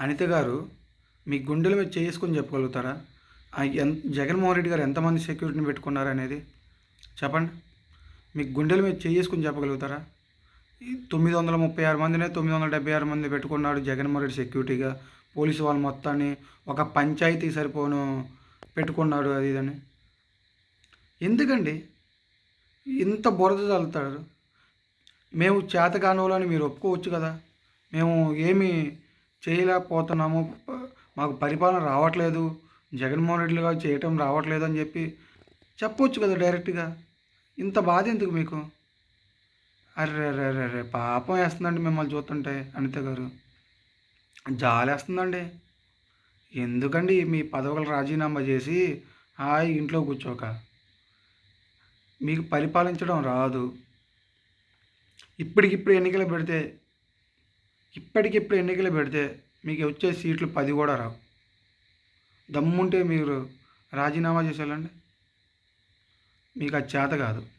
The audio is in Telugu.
అనిత గారు మీ గుండెల మీద చేసుకొని చెప్పగలుగుతారా? ఎంత ఎన్ జగన్మోహన్ రెడ్డి గారు ఎంతమంది సెక్యూరిటీని పెట్టుకున్నారు అనేది? చెప్పండి. మీ గుండెల మీద చేసుకొని చెప్పగలుగుతారా? తొమ్మిది వందల ముప్పై ఆరు మందినే తొమ్మిది వందల డెబ్బై ఆరు మంది పెట్టుకున్నాడు జగన్మోహన్ రెడ్డి సెక్యూరిటీగా. పోలీసు వాళ్ళు మొత్తాన్ని ఒక పంచాయతీ సరిపోను పెట్టుకున్నాడు అది ఇదని. ఎందుకండి? ఇంత బురద చల్లుతాడు మేము చేతకానోళ్ళని మీరు ఒప్పుకోవచ్చు కదా? మేము ఏమి చేయలేకపోతున్నాము. మాకు పరిపాలన రావట్లేదు. జగన్మోహన్ రెడ్డి గారు చేయటం రావట్లేదు అని చెప్పి చెప్పొచ్చు కదా డైరెక్ట్గా. ఇంత బాధ ఎందుకు మీకు? అరే రే రే రే పాపం వేస్తుందండి మిమ్మల్ని చూస్తుంటే అనిత గారు. జాలేస్తుందండి. ఎందుకండి మీ పదవులు రాజీనామా చేసి హాయి ఇంట్లో కూర్చోక? మీకు పరిపాలించడం రాదు. ఇప్పటికిప్పుడు ఎన్నికలు పెడితే ఇప్పటికిప్పుడు ఎన్నికలు పెడితే మీకు వచ్చే సీట్లు పది కూడా రావు. దమ్ముంటే మీరు రాజీనామా చేసేయాలండి. మీకు అది చేత కాదు.